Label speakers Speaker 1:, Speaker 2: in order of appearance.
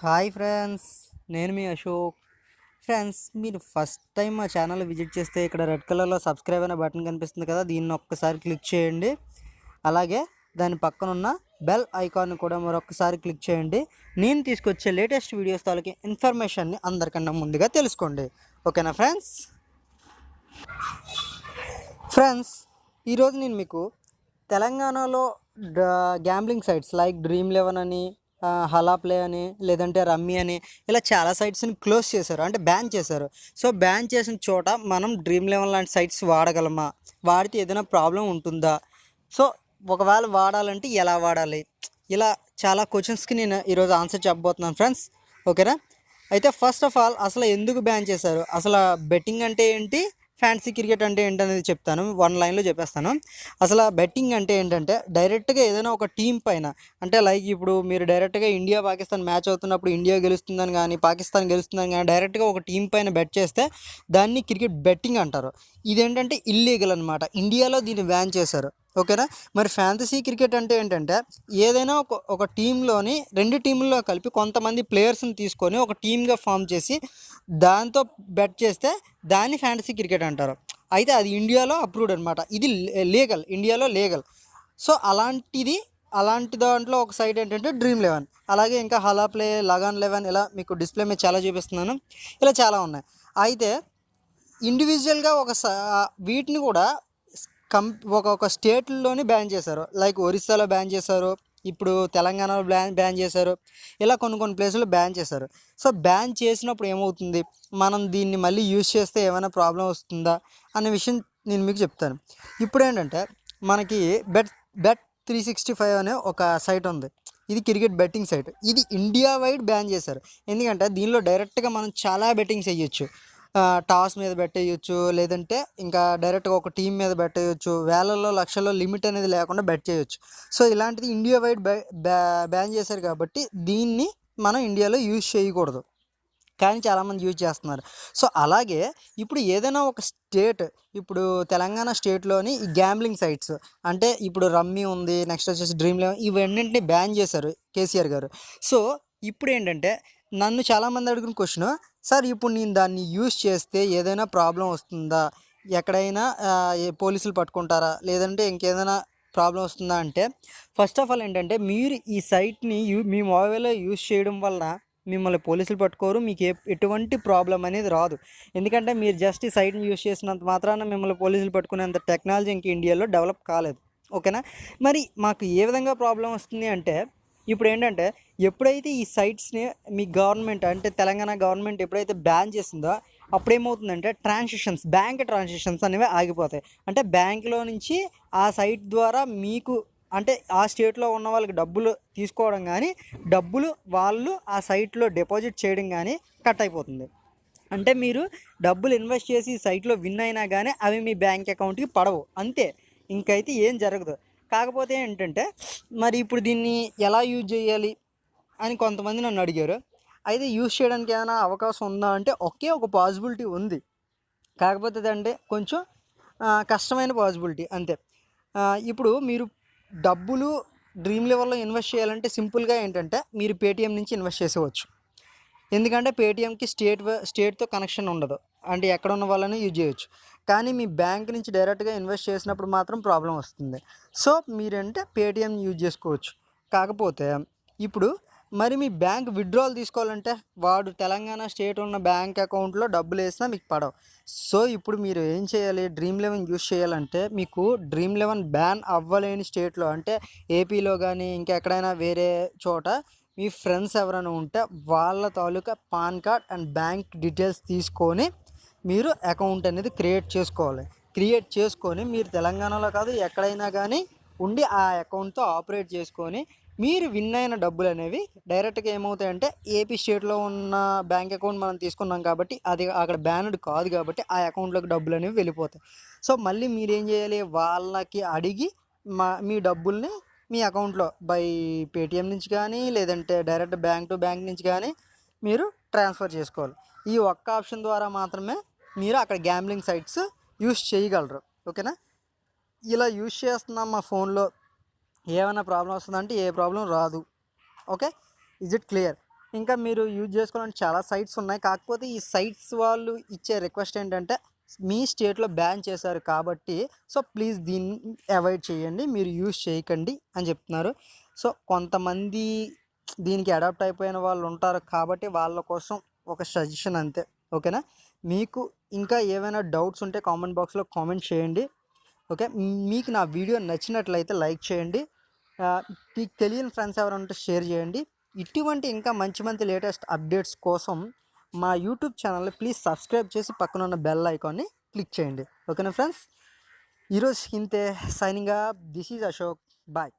Speaker 1: Hi friends నేను మీ Ashok. Friends మీరు ఫస్ట్ టైం మా ఛానల్ విజిట్ చేస్తే ఇక్కడ రెడ్ కలర్లో సబ్స్క్రైబ్ అనే బటన్ కనిపిస్తుంది కదా దీన్ని ఒక్కసారి క్లిక్ చేయండి. అలాగే దాని పక్కన ఉన్న బెల్ ఐకాన్ కూడా మరొకసారి క్లిక్ చేయండి. నేను తీసుకొచ్చే లేటెస్ట్ వీడియోస్ తాలూకి ఇన్ఫర్మేషన్ని అందరికన్నా ముందుగా తెలుసుకోండి. ఓకేనా ఫ్రెండ్స్? ఫ్రెండ్స్ ఈరోజు నేను మీకు తెలంగాణలో gambling sites like dream eleven అని హలా ప్లే అని లేదంటే రమ్మీ అని ఇలా చాలా సైట్స్ని క్లోజ్ చేశారు. అంటే బ్యాన్ చేశారు. సో బ్యాన్ చేసిన చోట మనం డ్రీమ్ లెవెన్ లాంటి సైట్స్ వాడగలమా? వాడితే ఏదైనా ప్రాబ్లం ఉంటుందా? సో ఒకవేళ వాడాలంటే ఎలా వాడాలి? ఇలా చాలా క్వశ్చన్స్కి నేను ఈరోజు ఆన్సర్ చెప్పబోతున్నాను ఫ్రెండ్స్ ఓకేనా అయితే ఫస్ట్ ఆఫ్ ఆల్ అసలు ఎందుకు బ్యాన్ చేశారు? అసలు బెట్టింగ్ అంటే ఏంటి? ఫ్యాన్సీ క్రికెట్ అంటే ఏంటనేది చెప్తాను. వన్ లైన్లో చెప్పేస్తాను. అసలు బెట్టింగ్ అంటే ఏంటంటే డైరెక్ట్గా ఏదైనా ఒక టీం పైన అంటే లైక్ ఇప్పుడు మీరు డైరెక్ట్గా ఇండియా పాకిస్తాన్ మ్యాచ్ అవుతున్నప్పుడు ఇండియా గెలుస్తుందని కానీ పాకిస్తాన్ గెలుస్తుందని కానీ డైరెక్ట్గా ఒక టీం పైన బెట్ చేస్తే దాన్ని క్రికెట్ బెట్టింగ్ అంటారు. ఇదేంటంటే ఇల్లీగల్ అనమాట ఇండియాలో దీన్ని బ్యాన్ చేశారు. ఓకేనా? మరి ఫ్యాంటసీ క్రికెట్ అంటే ఏంటంటే ఏదైనా ఒక ఒక టీంలోని రెండు టీంలో కలిపి కొంతమంది ప్లేయర్స్ని తీసుకొని ఒక టీమ్గా ఫామ్ చేసి దాంతో బెట్ చేస్తే దాన్ని ఫ్యాంటసీ క్రికెట్ అంటారు. అయితే అది ఇండియాలో అప్రూవ్డ్ అనమాట ఇది లీగల్ ఇండియాలో లీగల్ సో అలాంటిది అలాంటి దాంట్లో ఒక సైడ్ ఏంటంటే డ్రీమ్ లెవెన్ అలాగే ఇంకా హలా ప్లే లగాన్ లెవెన్ ఇలా మీకు డిస్ప్లే మీద చాలా చూపిస్తున్నాను. ఇలా చాలా ఉన్నాయి. అయితే ఇండివిజువల్గా ఒక స- వీటిని కూడా కం ఒక్కొక్క స్టేట్లోని బ్యాన్ చేశారు. లైక్ ఒరిస్సాలో బ్యాన్ చేశారు. ఇప్పుడు తెలంగాణలో బ్యాన్ బ్యాన్ చేశారు. ఇలా కొన్ని కొన్ని ప్లేసులు బ్యాన్ చేశారు. సో బ్యాన్ చేసినప్పుడు ఏమవుతుంది? మనం దీన్ని మళ్ళీ యూజ్ చేస్తే ఏమైనా ప్రాబ్లం వస్తుందా? అనే విషయం నేను మీకు చెప్తాను. ఇప్పుడు ఏంటంటే మనకి bet bet three sixty five అనే ఒక సైట్ ఉంది. ఇది క్రికెట్ బెట్టింగ్ సైట్. ఇది ఇండియా వైడ్ బ్యాన్ చేశారు. ఎందుకంటే దీనిలో డైరెక్ట్గా మనం చాలా బెట్టింగ్స్ వేయొచ్చు. టాస్ మీద పెట్టేయచ్చు లేదంటే ఇంకా డైరెక్ట్గా ఒక టీం మీద పెట్టేయచ్చు వేలల్లో లక్షల్లో లిమిట్ అనేది లేకుండా బెట్ చేయొచ్చు. సో ఇలాంటిది ఇండియా వైడ్ బ్యాన్ చేశారు కాబట్టి దీన్ని మనం ఇండియాలో యూజ్ చేయకూడదు. కానీ చాలామంది యూజ్ చేస్తున్నారు. సో అలాగే ఇప్పుడు ఏదైనా ఒక స్టేట్ ఇప్పుడు తెలంగాణ స్టేట్లోని ఈ గ్యాంబ్లింగ్ సైట్స్ అంటే ఇప్పుడు రమ్మీ ఉంది నెక్స్ట్ వచ్చేసి డ్రీమ్ లెవెన్ ఇవన్నింటిని బ్యాన్ చేశారు కేసీఆర్ గారు. సో ఇప్పుడు ఏంటంటే నన్ను చాలామంది అడిగిన క్వశ్చన్ సార్ ఇప్పుడు నేను దాన్ని యూజ్ చేస్తే ఏదైనా ప్రాబ్లం వస్తుందా? ఎక్కడైనా పోలీసులు పట్టుకుంటారా? లేదంటే ఇంకేదైనా ప్రాబ్లం వస్తుందా అంటే ఫస్ట్ ఆఫ్ ఆల్ ఏంటంటే మీరు ఈ సైట్ని యూ మీ మొబైల్లో యూజ్ చేయడం వలన మిమ్మల్ని పోలీసులు పట్టుకోరు. మీకు ఏ ఎటువంటి ప్రాబ్లం అనేది రాదు. ఎందుకంటే మీరు జస్ట్ ఈ సైట్ని యూజ్ చేసినంత మాత్రాన మిమ్మల్ని పోలీసులు పట్టుకునేంత టెక్నాలజీ ఇంక ఇండియాలో డెవలప్ కాలేదు. ఓకేనా? మరి మాకు ఏ విధంగా ప్రాబ్లం వస్తుంది అంటే ఇప్పుడు ఏంటంటే ఎప్పుడైతే ఈ సైట్స్ని మీ గవర్నమెంట్ అంటే తెలంగాణ గవర్నమెంట్ ఎప్పుడైతే బ్యాన్ చేసిందో అప్పుడు ఏమవుతుందంటే ట్రాన్సాక్షన్స్ బ్యాంక్ ట్రాన్సాక్షన్స్ అనేవి ఆగిపోతాయి. అంటే బ్యాంక్లో నుంచి ఆ సైట్ ద్వారా మీకు అంటే ఆ స్టేట్లో ఉన్న వాళ్ళకి డబ్బులు తీసుకోవడం కానీ డబ్బులు వాళ్ళు ఆ సైట్లో డిపాజిట్ చేయడం కానీ కట్ అయిపోతుంది. అంటే మీరు డబ్బులు ఇన్వెస్ట్ చేసి సైట్లో విన్ అయినా కానీ అవి మీ బ్యాంక్ అకౌంట్కి పడవు. అంతే. ఇంకైతే ఏం జరగదు. కాకపోతే ఏంటంటే మరి ఇప్పుడు దీన్ని ఎలా యూజ్ చేయాలి అని కొంతమంది నన్ను అడిగారు. అయితే యూజ్ చేయడానికి ఏమైనా అవకాశం ఉందా అంటే ఒకే ఒక పాసిబిలిటీ ఉంది. కాకపోతే అంటే కొంచెం కష్టమైన పాసిబిలిటీ అంతే. ఇప్పుడు మీరు డబ్బులు డ్రీమ్ లెవెల్లో ఇన్వెస్ట్ చేయాలంటే సింపుల్గా ఏంటంటే మీరు పేటీఎం నుంచి ఇన్వెస్ట్ చేసేవచ్చు. ఎందుకంటే పేటీఎంకి స్టేట్ స్టేట్తో కనెక్షన్ ఉండదు. అంటే ఎక్కడ ఉన్న వాళ్ళని యూజ్ చేయొచ్చు. కానీ మీ బ్యాంక్ నుంచి డైరెక్ట్గా ఇన్వెస్ట్ చేసినప్పుడు మాత్రం ప్రాబ్లం వస్తుంది. సో మీరంటే పేటిఎం యూజ్ చేసుకోవచ్చు. కాకపోతే ఇప్పుడు మరి మీ బ్యాంక్ విత్డ్రాల్ తీసుకోవాలంటే వాడు తెలంగాణ స్టేట్ ఉన్న బ్యాంక్ అకౌంట్లో డబ్బులు వేసినా మీకు పడవు. సో ఇప్పుడు మీరు ఏం చేయాలి? డ్రీమ్ లెవెన్ యూస్ చేయాలంటే మీకు డ్రీమ్ లెవెన్ బ్యాన్ అవ్వలేని స్టేట్లో అంటే ఏపీలో కానీ ఇంకెక్కడైనా వేరే చోట మీ ఫ్రెండ్స్ ఎవరైనా ఉంటే వాళ్ళ తాలూకా PAN card and bank details తీసుకొని మీరు అకౌంట్ అనేది క్రియేట్ చేసుకోవాలి. క్రియేట్ చేసుకొని మీరు తెలంగాణలో కాదు ఎక్కడైనా కానీ ఉండి ఆ అకౌంట్తో ఆపరేట్ చేసుకొని మీరు విన్ అయిన డబ్బులు అనేవి డైరెక్ట్గా ఏమవుతాయంటే ఏపీ స్టేట్లో ఉన్న బ్యాంక్ అకౌంట్ మనం తీసుకున్నాం కాబట్టి అది అక్కడ బ్యానడ్ కాదు కాబట్టి ఆ అకౌంట్లోకి డబ్బులు అనేవి వెళ్ళిపోతాయి. సో మళ్ళీ మీరు ఏం చేయాలి? వాళ్ళకి అడిగి మా మీ డబ్బుల్ని మీ అకౌంట్లో బై పేటిఎం నుంచి కానీ లేదంటే డైరెక్ట్ బ్యాంక్ టు బ్యాంక్ నుంచి కానీ మీరు ట్రాన్స్ఫర్ చేసుకోవాలి. ఈ ఒక్క ఆప్షన్ ద్వారా మాత్రమే మీరు అక్కడ గ్యాంబ్లింగ్ సైట్స్ యూస్ చేయగలరు. ఓకేనా? ఇలా యూస్ చేస్తున్నాం మా ఫోన్లో ఏమైనా ప్రాబ్లం వస్తుందంటే ఏ ప్రాబ్లం రాదు. ఓకే? ఇజ్ ఇట్ క్లియర్ ఇంకా మీరు యూజ్ చేసుకోవాలంటే చాలా సైట్స్ ఉన్నాయి. కాకపోతే ఈ సైట్స్ వాళ్ళు ఇచ్చే రిక్వెస్ట్ ఏంటంటే మీ స్టేట్లో బ్యాన్ చేశారు కాబట్టి సో ప్లీజ్ దీన్ని అవాయిడ్ చేయండి. మీరు యూజ్ చేయకండి అని చెప్తున్నారు. సో కొంతమంది దీనికి అడాప్ట్ అయిపోయిన వాళ్ళు ఉంటారు కాబట్టి వాళ్ళ కోసం ఒక సజెషన్ అంతే. ఓకేనా? మీకు ఇంకా ఏమైనా డౌట్స్ ఉంటే కామెంట్ బాక్స్లో కామెంట్ చేయండి. ఓకే? మీకు నా వీడియో నచ్చినట్లయితే లైక్ చేయండి. మీకు తెలియని ఫ్రెండ్స్ ఎవరైనా ఉంటే షేర్ చేయండి. ఇటువంటి ఇంకా మంచి మంచి లేటెస్ట్ అప్డేట్స్ కోసం మా యూట్యూబ్ ఛానల్ని ప్లీజ్ సబ్స్క్రైబ్ చేసి పక్కన ఉన్న బెల్ ఐకాన్ని క్లిక్ చేయండి. ఓకేనా ఫ్రెండ్స్? ఈరోజు ఇంతే. Signing this is Ashok. Bye.